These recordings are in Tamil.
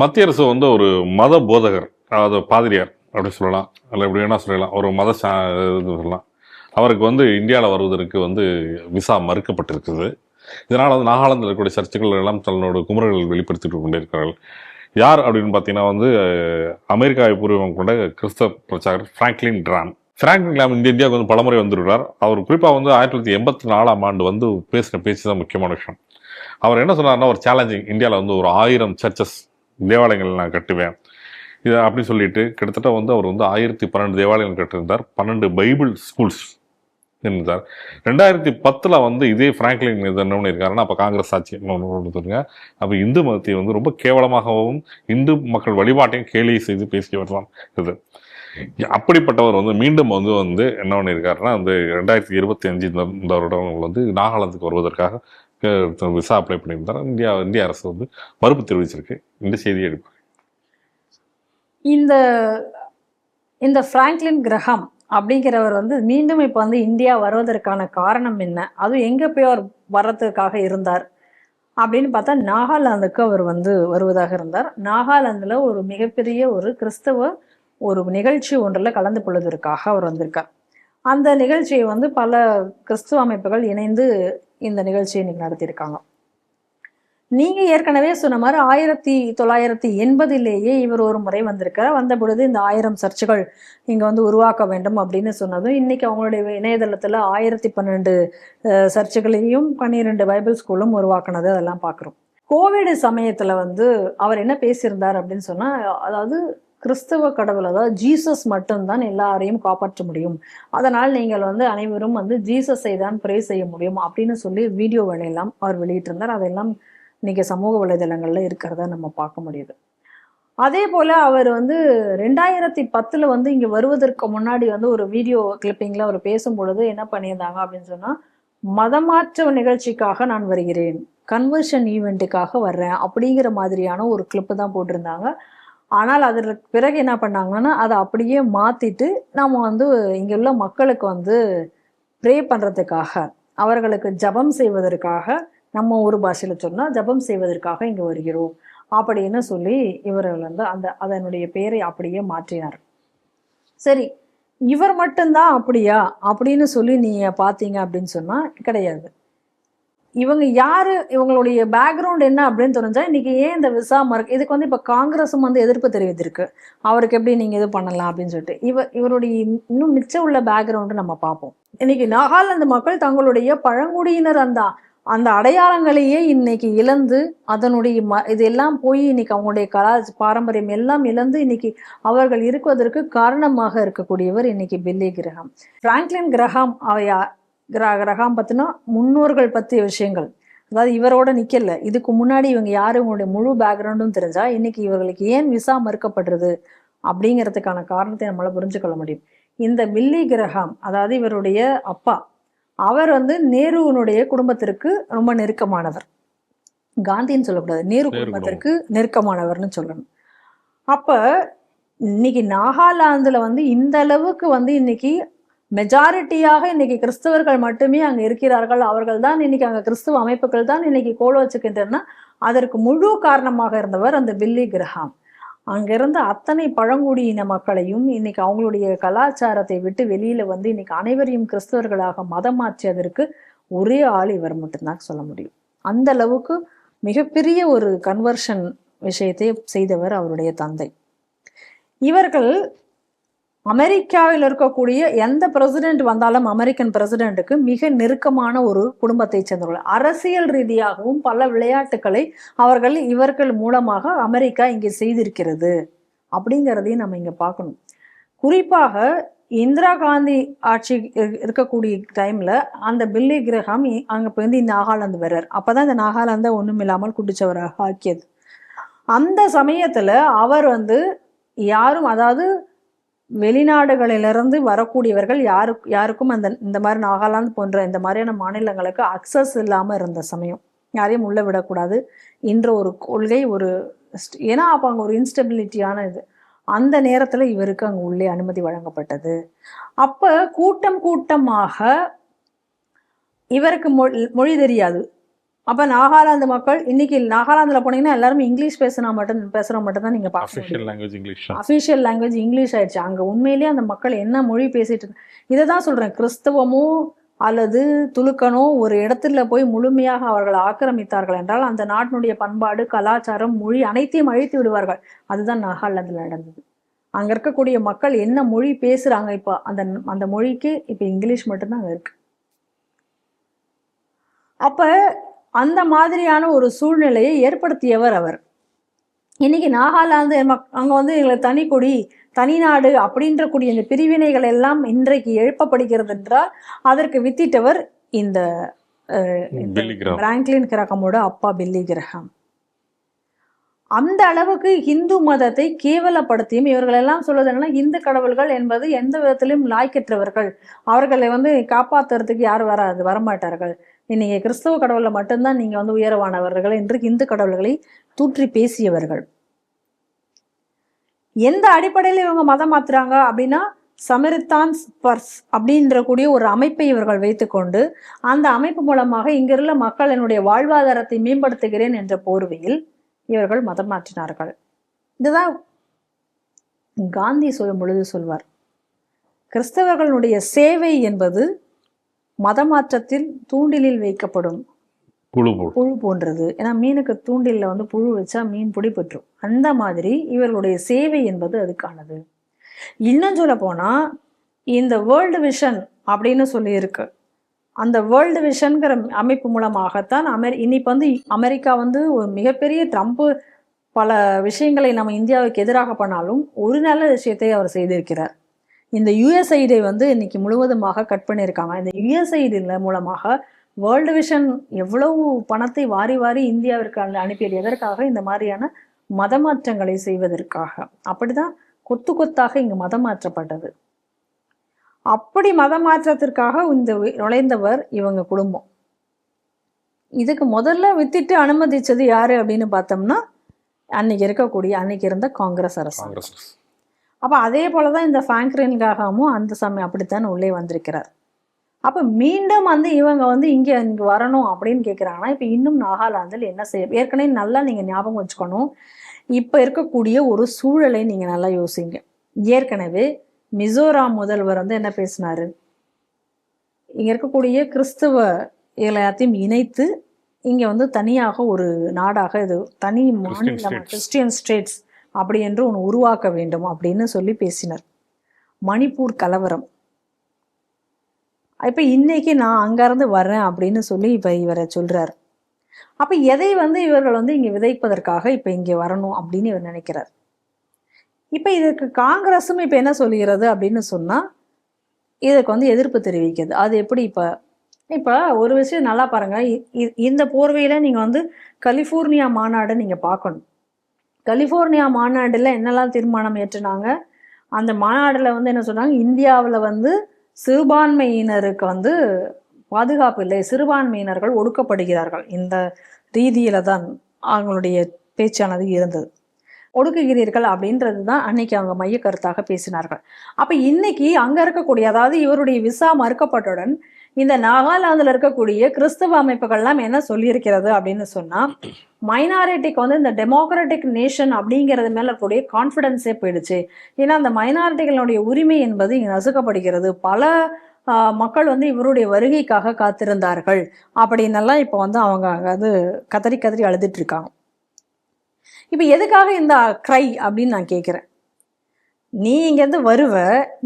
மத்திய அரசு வந்து ஒரு மத போதகர் அதாவது பாதிரியார் அப்படி சொல்லலாம். அல்ல எப்படி வேணா சொல்லலாம். ஒரு மத சா இது சொல்லலாம். அவருக்கு வந்து இந்தியாவில் வருவதற்கு வந்து விசா மறுக்கப்பட்டிருக்குது. இதனால் வந்து நாகாலாந்தில் இருக்கக்கூடிய சர்ச்சைகள் எல்லாம் தன்னோட குமுறல்கள் வெளிப்படுத்திட்டு கொண்டிருக்கிறார்கள். யார் அப்படின்னு பார்த்தீங்கன்னா வந்து அமெரிக்காவை பூர்வம் கொண்ட கிறிஸ்தவ பிரச்சாரர் ஃப்ராங்க்லின் டிராம் ஃப்ராங்க்லின் டிராம் இந்த இந்தியாவுக்கு வந்து பலமுறை வந்துருக்கிறார். அவர் குறிப்பாக வந்து ஆயிரத்தி தொள்ளாயிரத்தி எண்பத்தி நாலாம் ஆண்டு வந்து பேசின பேச்சு தான் முக்கியமான விஷயம். அவர் என்ன சொன்னார்னா ஒரு சேலஞ்சிங் இந்தியாவில் வந்து ஒரு ஆயிரம் சர்ச்சஸ் தேவாலயங்கள் நான் கட்டுவேன். இது அப்படி சொல்லிட்டு கிட்டத்தட்ட வந்து அவர் வந்து ஆயிரத்தி பன்னெண்டு தேவாலயங்கள் கட்டியிருந்தார். பன்னெண்டு பைபிள் ஸ்கூல்ஸ் இருந்தார் ரெண்டாயிரத்தி பத்தில் வந்து இதே ஃப்ராங்க்லின் இது என்ன பண்ணியிருக்காருன்னா அப்போ காங்கிரஸ் ஆட்சி ஒன்று அப்போ இந்து மதத்தை வந்து ரொம்ப கேவலமாகவும் இந்து மக்கள் வழிபாட்டையும் கேலி செய்து பேசியவர் தான் இது. அப்படிப்பட்டவர் வந்து மீண்டும் வந்து வந்து என்ன பண்ணியிருக்காருன்னா வந்து ரெண்டாயிரத்தி இருபத்தி அஞ்சு இந்த வருடம் வந்து நாகாலாந்துக்கு வருவதற்காக விசா அப்ளை பண்ணியிருந்தார். இந்தியா இந்திய அரசு வந்து மறுப்பு தெரிவிச்சிருக்கு. இந்த செய்தியை எடுப்பாங்க இந்த இந்த ஃப்ராங்க்லின் கிரகம் அப்படிங்கிறவர் வந்து மீண்டும் இப்போ வந்து இந்தியா வருவதற்கான காரணம் என்ன? அதுவும் எங்கே போய் அவர் வர்றதுக்காக இருந்தார்? அப்படின்னு பார்த்தா நாகாலாந்துக்கு அவர் வந்து வருவதாக இருந்தார். நாகாலாந்தில் ஒரு மிகப்பெரிய ஒரு கிறிஸ்தவ ஒரு நிகழ்ச்சி ஒன்றில் கலந்து கொள்வதற்காக அவர் வந்திருக்கார். அந்த நிகழ்ச்சியை வந்து பல கிறிஸ்துவ அமைப்புகள் இணைந்து இந்த நிகழ்ச்சியை இன்னைக்கு நடத்தியிருக்காங்க. நீங்க ஏற்கனவே சொன்ன மாதிரி ஆயிரத்தி தொள்ளாயிரத்தி எண்பதிலேயே இவர் ஒரு முறை வந்திருக்கார் வந்த பொழுது இந்த ஆயிரம் சர்ச்சுகள் இங்க வந்து உருவாக்க வேண்டும் அப்படின்னு சொன்னதும் இன்னைக்கு அவங்களுடைய இணையதளத்துல ஆயிரத்தி பன்னெண்டு சர்ச்சுகளையும் பன்னிரெண்டு பைபிள் ஸ்கூலும் உருவாக்குனது அதெல்லாம் பார்க்குறோம். கோவிட் சமயத்துல வந்து அவர் என்ன பேசியிருந்தார் அப்படின்னு சொன்னா அதாவது கிறிஸ்தவ கடவுள் அதாவது ஜீசஸ் மட்டும்தான் எல்லாரையும் காப்பாற்ற முடியும். அதனால் நீங்கள் வந்து அனைவரும் வந்து ஜீசஸை தான் ப்ரே செய்ய முடியும் அப்படின்னு சொல்லி வீடியோ வேலையெல்லாம் அவர் வெளியிட்டிருந்தார். அதெல்லாம் இன்னைக்கு சமூக வலைதளங்கள்ல இருக்கிறத நம்ம பார்க்க முடியுது. அதே போல அவர் வந்து ரெண்டாயிரத்தி பத்துல வந்து இங்க வருவதற்கு முன்னாடி வந்து ஒரு வீடியோ கிளிப்பிங்ல அவர் பேசும் பொழுது என்ன பண்ணியிருந்தாங்க அப்படின்னு சொன்னா மதமாற்ற நிகழ்ச்சிக்காக நான் வருகிறேன். கன்வர்ஷன் ஈவெண்ட்டுக்காக வர்றேன். அப்படிங்கிற மாதிரியான ஒரு கிளிப்பு தான் போட்டிருந்தாங்க. ஆனால் அதற்கு பிறகு என்ன பண்ணாங்கன்னா அதை அப்படியே மாத்திட்டு நம்ம வந்து இங்க உள்ள மக்களுக்கு வந்து ப்ரே பண்றதுக்காக அவர்களுக்கு ஜெபம் செய்வதற்காக நம்ம ஒரு பாஷையில சொன்னா ஜெபம் செய்வதற்காக இங்க வருகிறோம். அப்படின்னு சொல்லி இவர்கள் வந்து அந்த அதனுடைய பெயரை அப்படியே மாற்றினார். சரி இவர் மட்டும்தான் அப்படியா? அப்படின்னு சொல்லி நீங்க பாத்தீங்க அப்படின்னு சொன்னா கிடையாது. இவங்க யாரு இவங்களுடைய பேக்ரவுண்ட் என்ன அப்படின்னு தெரிஞ்சா இன்னைக்கு ஏன் இந்த விசா மறுக்கு இதுக்கு வந்து இப்ப காங்கிரஸும் வந்து எதிர்ப்பு தெரிவித்திருக்கு. அவருக்கு எப்படி நீங்க இது பண்ணலாம் அப்படின்னு சொல்லிட்டு. இவர் இவருடைய இன்னும் மிச்சம் உள்ள பேக்ரவுண்டு நம்ம பார்ப்போம். இன்னைக்கு நாகாலாந்து மக்கள் தங்களுடைய பழங்குடியினர் அந்த அந்த அடையாளங்களையே இன்னைக்கு இழந்து அதனுடைய ம இதெல்லாம் போய் இன்னைக்கு அவங்களுடைய கலா பாரம்பரியம் எல்லாம் இழந்து இன்னைக்கு அவர்கள் இருக்குவதற்கு காரணமாக இருக்கக்கூடியவர் இன்னைக்கு பில்லி கிரகம். பிராங்க்லின் கிரகம் அவையா கிரா கிரஹாம் பத்தினா முன்னோர்கள் பற்றிய விஷயங்கள். அதாவது இவரோட நிக்கல. இதுக்கு முன்னாடி இவங்க யாரு? இவங்களுடைய முழு பேக்ரவுண்டும் தெரிஞ்சா இன்னைக்கு இவர்களுக்கு ஏன் விசா மறுக்கப்படுறது? அப்படிங்கிறதுக்கான காரணத்தை நம்மளால புரிஞ்சுக்கொள்ள முடியும். இந்த பில்லி கிரஹாம் அதாவது இவருடைய அப்பா அவர் வந்து நேருவினுடைய குடும்பத்திற்கு ரொம்ப நெருக்கமானவர். காந்தின்னு சொல்லக்கூடாது. நேரு நேரு குடும்பத்திற்கு நெருக்கமானவர்னு சொல்லணும். அப்ப இன்னைக்கு நாகாலாந்துல வந்து இந்த அளவுக்கு வந்து இன்னைக்கு மெஜாரிட்டியாக இன்னைக்கு கிறிஸ்தவர்கள் மட்டுமே அங்கே இருக்கிறார்கள். அவர்கள் தான் இன்னைக்கு அங்கே கிறிஸ்துவ அமைப்புகள் தான் இன்னைக்கு கோல் வச்சுக்கின்றன. அதற்கு முழு காரணமாக இருந்தவர் அந்த வில்லி கிரஹாம் அங்கிருந்து அத்தனை பழங்குடியின மக்களையும் இன்னைக்கு அவங்களுடைய கலாச்சாரத்தை விட்டு வெளியில வந்து இன்னைக்கு அனைவரையும் கிறிஸ்தவர்களாக மதம் மாற்றியதற்கு ஒரே ஆள் இவர் மட்டும்தான் சொல்ல முடியும். அந்த அளவுக்கு மிகப்பெரிய ஒரு கன்வர்ஷன் விஷயத்தை செய்தவர் அவருடைய தந்தை. இவர்கள் அமெரிக்காவில் இருக்கக்கூடிய எந்த பிரசிடென்ட் வந்தாலும் அமெரிக்கன் பிரசிடென்ட்டுக்கு மிக நெருக்கமான ஒரு குடும்பத்தை சேர்ந்தவர்கள். அரசியல் ரீதியாகவும் பல விளையாட்டுகளை அவர்கள் இவர்கள் மூலமாக அமெரிக்கா இங்கே செய்திருக்கிறது அப்படிங்கிறதையும் நம்ம இங்கே பார்க்கணும். குறிப்பாக இந்திரா காந்தி ஆட்சி இருக்கக்கூடிய டைம்ல அந்த பில்லி கிரகம் அங்கே போய் வந்து இந்த நாகாலாந்து வர்றார். அப்பதான் இந்த நாகாலாந்தை ஒண்ணுமில்லாமல் குடிச்சவராக ஆக்கியது. அந்த சமயத்தில் அவர் வந்து யாரும் அதாவது வெளிநாடுகளிலிருந்து வரக்கூடியவர்கள் யாரு யாருக்கும் அந்த இந்த மாதிரி நாகாலாந்து போன்ற இந்த மாதிரியான மாநிலங்களுக்கு அக்சஸ் இல்லாமல் இருந்த சமயம். யாரையும் உள்ளே விடக்கூடாது என்ற ஒரு கொள்கை ஒரு ஏன்னா அப்போ அங்கே ஒரு இன்ஸ்டபிலிட்டியான இது. அந்த நேரத்தில் இவருக்கு அங்கே உள்ளே அனுமதி வழங்கப்பட்டது. அப்போ கூட்டம் கூட்டமாக இவருக்கு மொழி மொழி தெரியாது. அப்ப நாகாலாந்து மக்கள் இன்னைக்கு நாகாலாந்துல போனீங்கன்னா எல்லாருமே இங்கிலீஷ் பேசினா மட்டும் பேசுறவங்க மட்டும் தான் நீங்க பார்க்க முடியும். Official language English official language English ஆயிடுச்சு. அங்க உண்மையிலேயே அந்த மக்கள் என்ன மொழி பேசிட்டு இதை தான் சொல்றேன். கிறிஸ்தவமோ அல்லது துலுக்கனோ ஒரு இடத்துல போய் முழுமையாக அவர்கள் ஆக்கிரமித்தார்கள் என்றால் அந்த நாட்டினுடைய பண்பாடு கலாச்சாரம் மொழி அனைத்தையும் அழித்து விடுவார்கள். அதுதான் நாகாலாந்துல நடந்தது. அங்க இருக்கக்கூடிய மக்கள் என்ன மொழி பேசுறாங்க இப்போ? அந்த அந்த மொழிக்கு இப்போ இங்கிலீஷ் மட்டும்தான் அங்க இருக்கு. அப்ப அந்த மாதிரியான ஒரு சூழ்நிலையை ஏற்படுத்தியவர் அவர். இன்னைக்கு நாகாலாந்து மக்- அங்க வந்து எங்களுக்கு தனி கொடி தனிநாடு அப்படின்ற கூடிய இந்த பிரிவினைகள் எல்லாம் இன்றைக்கு எழுப்பப்படுகிறது என்றால் அதற்கு வித்திட்டவர் இந்த பிராங்க்லின் கிரகமோட அப்பா பில்லி கிரகம். அந்த அளவுக்கு இந்து மதத்தை கேவலப்படுத்தியும் இவர்கள் எல்லாம் சொல்வது என்னன்னா இந்து கடவுள்கள் என்பது எந்த விதத்திலும் லாய்க்கற்றவர்கள். அவர்களை வந்து காப்பாத்துறதுக்கு யாரும் வராது வரமாட்டார்கள். இன்னைக்கு கிறிஸ்தவ கடவுளில் மட்டும்தான் நீங்க வந்து உயரவானவர்கள் என்று இந்து கடவுள்களை தூற்றி பேசியவர்கள். எந்த அடிப்படையில் இவங்க மதம் மாத்துறாங்க அப்படின்னா சமரித்தான் பர்ஸ் அப்படின்ற கூடிய ஒரு அமைப்பை இவர்கள் வைத்துக்கொண்டு அந்த அமைப்பு மூலமாக இங்கிருள்ள என்னுடைய வாழ்வாதாரத்தை மேம்படுத்துகிறேன் என்ற போர்வையில் இவர்கள் மதம் மாற்றினார்கள். இதுதான் காந்தி சொல்லும் பொழுது சொல்வார். கிறிஸ்தவர்களுடைய சேவை என்பது மதமாற்றத்தில் தூண்டிலில் வைக்கப்படும் போடு புழு போன்றது. ஏன்னா மீனுக்கு தூண்டில்ல வந்து புழு வச்சா மீன் பிடிபட்டுரும் அந்த மாதிரி இவர்களுடைய சேவை என்பது அதுக்கானது. இன்னும் சொல்ல போனா இந்த வேர்ல்டு விஷன் அப்படின்னு சொல்லி இருக்கு அந்த வேர்ல்டு விஷன்கிற அமைப்பு மூலமாகத்தான் அமெரி இன்னைக்கு வந்து அமெரிக்கா வந்து ஒரு மிகப்பெரிய ட்ரம்ப் பல விஷயங்களை நம்ம இந்தியாவுக்கு எதிராக பண்ணாலும் ஒரு நல்ல விஷயத்தை அவர் செய்திருக்கிறார். இந்த யுஎஸ்ஐடி வந்து இன்னைக்கு முழுவதுமாக கட் பண்ணியிருக்காங்க. இந்த யுஎஸ்ஐடி மூலமாக வேர்ல்டு விஷன் எவ்வளவு பணத்தை வாரி வாரி இந்தியாவிற்கு அனுப்பியது? எதற்காக? இந்த மாதிரியான மதமாற்றங்களை செய்வதற்காக. அப்படிதான் கொத்து கொத்தாக இங்கு மதம் மாற்றப்பட்டது அப்படி மதம் மாற்றத்திற்காக இந்த நுழைந்தவர் இவங்க குடும்பம். இதுக்கு முதல்ல வித்திட்டு அனுமதிச்சது யாரு அப்படின்னு பார்த்தோம்னா அன்னைக்கு இருக்கக்கூடிய அன்னைக்கு இருந்த காங்கிரஸ் அரசு. அப்ப அதே போலதான் இந்த ஃபிராங்க்லின்காகவும் அந்த சமயம் அப்படித்தான் உள்ளே வந்திருக்கிறார். அப்ப மீண்டும் வந்து இவங்க வந்து இங்க இங்க வரணும் அப்படின்னு கேக்குறாங்கன்னா இப்ப இன்னும் நாகாலாந்தில் என்ன செய்ய ஏற்கனவே நல்லா நீங்க ஞாபகம் வச்சுக்கணும். இப்ப இருக்கக்கூடிய ஒரு சூழலை நீங்க நல்லா யோசிங்க. ஏற்கனவே மிசோராம் முதல்வர் வந்து என்ன பேசினாரு? இங்க இருக்கக்கூடிய கிறிஸ்துவ எல்லாத்தையும் இணைத்து இங்க வந்து தனியாக ஒரு நாடாக இது தனி மாநிலம். கிறிஸ்டியன் ஸ்டேட்ஸ் அப்படி என்று ஒன்று உருவாக்க வேண்டும் அப்படின்னு சொல்லி பேசினார். மணிப்பூர் கலவரம். இப்போ இன்னைக்கு நான் அங்கேருந்து வரேன் அப்படின்னு சொல்லி இப்போ இவரை சொல்கிறார் அப்போ எதை வந்து இவர்கள் வந்து இங்கே விதைப்பதற்காக இப்போ இங்கே வரணும் அப்படின்னு இவர் நினைக்கிறார். இப்போ இதுக்கு காங்கிரஸும் இப்போ என்ன சொல்லுகிறது அப்படின்னு சொன்னால் இதுக்கு வந்து எதிர்ப்பு தெரிவிக்கிறது. அது எப்படி இப்போ இப்போ ஒரு விஷயம் நல்லா பாருங்கள் இ- இந்த போர்வையில் நீங்கள் வந்து கலிஃபோர்னியா மாநாடு நீங்கள் பார்க்கணும். கலிஃபோர்னியா மாநாட்டில் என்னெல்லாம் தீர்மானம் ஏற்றுனாங்க? அந்த மாநாட்டில் வந்து என்ன சொன்னாங்க? இந்தியாவில் வந்து சிறுபான்மையினருக்கு வந்து பாதுகாப்பு இல்லை சிறுபான்மையினர்கள் ஒடுக்கப்படுகிறார்கள். இந்த ரீதியில தான் அவங்களுடைய பேச்சானது இருந்தது. ஒடுக்குகிறீர்கள் அப்படின்றது தான் அன்னைக்கு அவங்க மைய கருத்தாக பேசினார்கள். அப்போ இன்னைக்கு அங்கே இருக்கக்கூடிய அதாவது இவருடைய விசா மறுக்கப்பட்டவுடன் இந்த நாகாலாந்துல இருக்கக்கூடிய கிறிஸ்தவ அமைப்புகள்லாம் என்ன சொல்லியிருக்கிறது அப்படின்னு சொன்னா மைனாரிட்டிக்கு வந்து இந்த டெமோக்ராட்டிக் நேஷன் அப்படிங்கிறது மேல இருக்கக்கூடிய கான்ஃபிடன்ஸே போயிடுச்சு. ஏன்னா அந்த மைனாரிட்டிகளுடைய உரிமை என்பது இங்க நசுக்கப்படுகிறது. பல மக்கள் வந்து இவருடைய வருகைக்காக காத்திருந்தார்கள். அப்படின்னெல்லாம் இப்போ வந்து அவங்க அது கதறி கதறி அழுதுட்டு இருக்காங்க. இப்போ எதுக்காக இந்த க்ரை அப்படின்னு நான் கேட்குறேன் நீ இங்கேருந்து வருவ.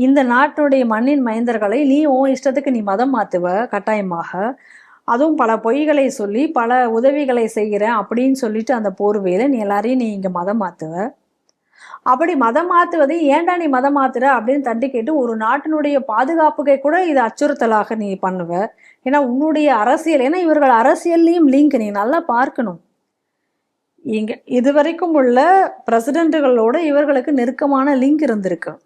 இந்த நாட்டினுடைய மண்ணின் மைந்தர்களை நீ உன் இஷ்டத்துக்கு நீ மதம் மாத்துவ கட்டாயமாக. அதுவும் பல பொய்களை சொல்லி பல உதவிகளை செய்கிறேன் அப்படின்னு சொல்லிட்டு அந்த போர்வையில் நீ எல்லாரையும் நீ இங்கே மதம் மாத்துவ. அப்படி மதம் மாத்துவதை ஏன்டா நீ மதம் மாத்துற அப்படின்னு தட்டி கேட்டு ஒரு நாட்டினுடைய பாதுகாப்புக்கே கூட இது அச்சுறுத்தலாக நீ பண்ணுவ. ஏன்னா உன்னுடைய அரசியல் ஏன்னா இவர்கள் அரசியல்லையும் லிங்க் நீ நல்லா பார்க்கணும். இங்க இதுவரைக்கும் உள்ள பிரசிடென்ட்டுகளோட இவர்களுக்கு நெருக்கமான லிங்க் இருந்திருக்கு.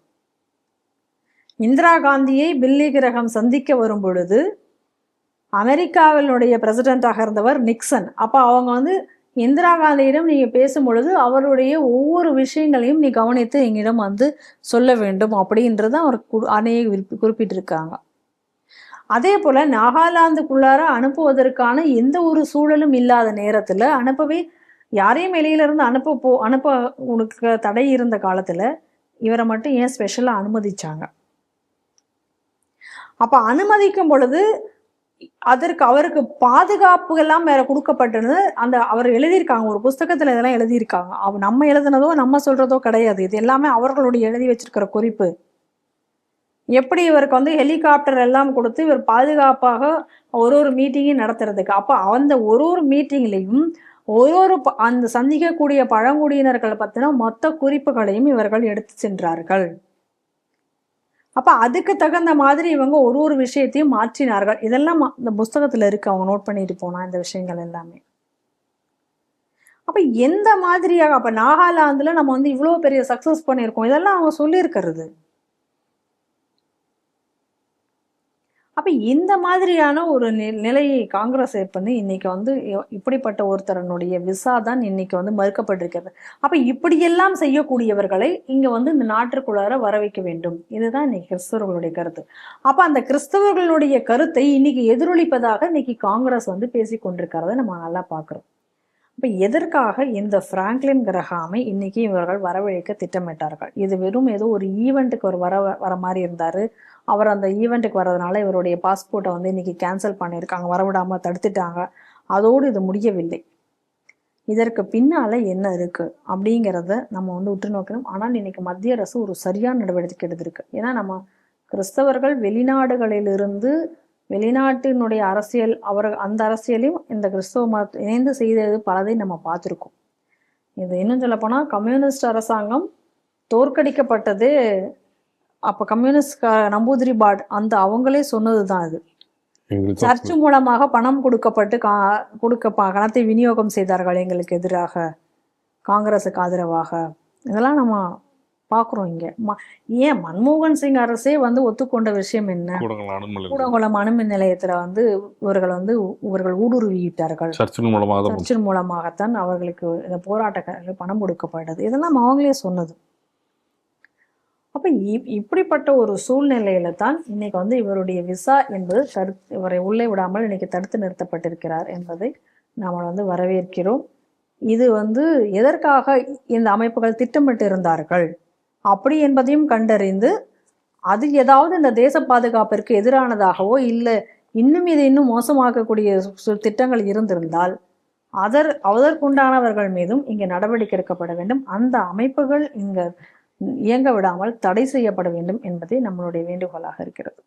இந்திரா காந்தியை பில்லி கிரகம் சந்திக்க வரும் பொழுது அமெரிக்காவினுடைய பிரசிடென்ட்டாக இருந்தவர் நிக்சன். அப்போ அவங்க வந்து இந்திரா காந்தியிடம் நீங்கள் பேசும் பொழுது அவருடைய ஒவ்வொரு விஷயங்களையும் நீ கவனித்து எங்கிடம் வந்து சொல்ல வேண்டும் அப்படின்றத அவர் கு- அணையை குறிப்பிட்டிருக்காங்க. அதே போல் நாகாலாந்துக்குள்ளார அனுப்புவதற்கான எந்த ஒரு சூழலும் இல்லாத நேரத்தில் அனுப்பவே யாரையும் வெளியில இருந்து அனுப்ப போ அனுப்ப உனக்கு தடை இருந்த காலத்துல இவரை மட்டும் ஏன் ஸ்பெஷலாக அனுமதிச்சாங்க? அப்ப அனுமதிக்கும் பொழுது அதற்கு அவருக்கு பாதுகாப்பு எல்லாம் வேற கொடுக்கப்பட்டது அந்த அவர் எழுதியிருக்காங்க ஒரு புஸ்தகத்தில் இதெல்லாம் எழுதியிருக்காங்க. அவ நம்ம எழுதுனதோ நம்ம சொல்றதோ கிடையாது. இது எல்லாமே அவர்களுடைய எழுதி வச்சிருக்கிற குறிப்பு. எப்படி இவருக்கு வந்து ஹெலிகாப்டர் எல்லாம் கொடுத்து இவர் பாதுகாப்பாக ஒரு ஒரு மீட்டிங்கையும் நடத்துறதுக்கு? அப்போ அந்த ஒரு ஒரு மீட்டிங்லேயும் ஒரு ஒரு ப- அந்த சந்திக்கக்கூடிய பழங்குடியினர்கள் பற்றின மொத்த குறிப்புகளையும் இவர்கள் எடுத்து சென்றார்கள். அப்ப அதுக்கு தகுந்த மாதிரி இவங்க ஒரு ஒரு விஷயத்தையும் மாற்றினார்கள். இதெல்லாம் இந்த புஸ்தகத்துல இருக்கு. அவங்க நோட் பண்ணிட்டு போனா இந்த விஷயங்கள் எல்லாமே. அப்ப எந்த மாதிரியாக அப்ப நாகாலாந்துல நம்ம வந்து இவ்வளவு பெரிய சக்சஸ் பண்ணியிருக்கோம். இதெல்லாம் அவங்க சொல்லியிருக்கிறது. அப்போ இந்த மாதிரியான ஒரு நிலையை காங்கிரஸ் பண்ணி இன்னைக்கு வந்து இப்படிப்பட்ட ஒருத்தரனுடைய விசா தான் இன்னைக்கு வந்து மறுக்கப்பட்டிருக்கிறது. அப்போ இப்படியெல்லாம் செய்யக்கூடியவர்களை இங்க வந்து இந்த நாட்டிற்குள்ளார வர வைக்க வேண்டும். இதுதான் இன்னைக்கு கிறிஸ்தவர்களுடைய கருத்து. அப்போ அந்த கிறிஸ்தவர்களுடைய கருத்தை இன்னைக்கு எதிரொலிப்பதாக இன்னைக்கு காங்கிரஸ் வந்து பேசி கொண்டிருக்கிறத நம்ம நல்லா பார்க்கிறோம் இப்போ எதற்காக இந்த பிராங்க்லின் கிரகாமை இன்னைக்கு இவர்கள் வரவழைக்க திட்டமிட்டார்கள்? இது வெறும் ஏதோ ஒரு ஈவெண்ட்டுக்கு ஒரு வர வர மாதிரி இருந்தார். அவர் அந்த ஈவெண்ட்டுக்கு வர்றதுனால இவருடைய பாஸ்போர்ட்டை வந்து இன்னைக்கு கேன்சல் பண்ணியிருக்காங்க. வரவிடாமல் தடுத்துட்டாங்க. அதோடு இது முடியவில்லை. இதற்கு பின்னால் என்ன இருக்குது அப்படிங்கிறத நம்ம வந்து உற்று நோக்கணும். ஆனால் இன்னைக்கு மத்திய அரசு ஒரு சரியான நடவடிக்கை எடுத்திருக்கு. ஏன்னா நம்ம கிறிஸ்தவர்கள் வெளிநாடுகளிலிருந்து வெளிநாட்டினுடைய அரசியல் அவர் அந்த அரசியலையும் இந்த கிறிஸ்தவ மத இணைந்து செய்தது பலதை நம்ம பார்த்துருக்கோம். இது இன்னும் சொல்ல போனால் கம்யூனிஸ்ட் அரசாங்கம் தோற்கடிக்கப்பட்டது. அப்போ கம்யூனிஸ்ட் க- நம்பூதிரி பாட் அந்த அவங்களே சொன்னது தான் அது சர்ச் மூலமாக பணம் கொடுக்கப்பட்டு கா கொடுக்க பணத்தை விநியோகம் செய்தார்கள் எங்களுக்கு எதிராக. காங்கிரஸுக்கு ஆதரவாக. இதெல்லாம் நம்ம பார்க்குறோம் இங்கே. ம ஏன் மன்மோகன் சிங் அரசே வந்து ஒத்துக்கொண்ட விஷயம் என்ன? கூடங்குளம் அணுமின் நிலையத்தில் வந்து இவர்கள் வந்து இவர்கள் ஊடுருவிட்டார்கள். சர்ச்சின் மூலமாக சர்ச்சின் மூலமாகத்தான் அவர்களுக்கு இந்த போராட்டக்காரர்கள் பணம் கொடுக்கப்பட்டது. இதெல்லாம் அவங்களே சொன்னது. அப்ப இப்படிப்பட்ட ஒரு சூழ்நிலையில தான் இன்னைக்கு வந்து இவருடைய விசா என்பது தடு இவரை உள்ளே விடாமல் இன்னைக்கு தடுத்து நிறுத்தப்பட்டிருக்கிறார் என்பதை நாம் வந்து வரவேற்கிறோம். இது வந்து எதற்காக இந்த அமைப்புகள் திட்டமிட்டு இருந்தார்கள் அப்படி என்பதையும் கண்டறிந்து அது ஏதாவது இந்த தேச பாதுகாப்பிற்கு எதிரானதாகவோ இல்லை இன்னும் இது இன்னும் மோசமாக்கக்கூடிய சு- திட்டங்கள் இருந்திருந்தால் அதர் அதற்குண்டானவர்கள் மீதும் இங்கே நடவடிக்கை எடுக்கப்பட வேண்டும். அந்த அமைப்புகள் இங்க இயங்க விடாமல் தடை செய்யப்பட வேண்டும் என்பதே நம்மளுடைய வேண்டுகோளாக இருக்கிறது.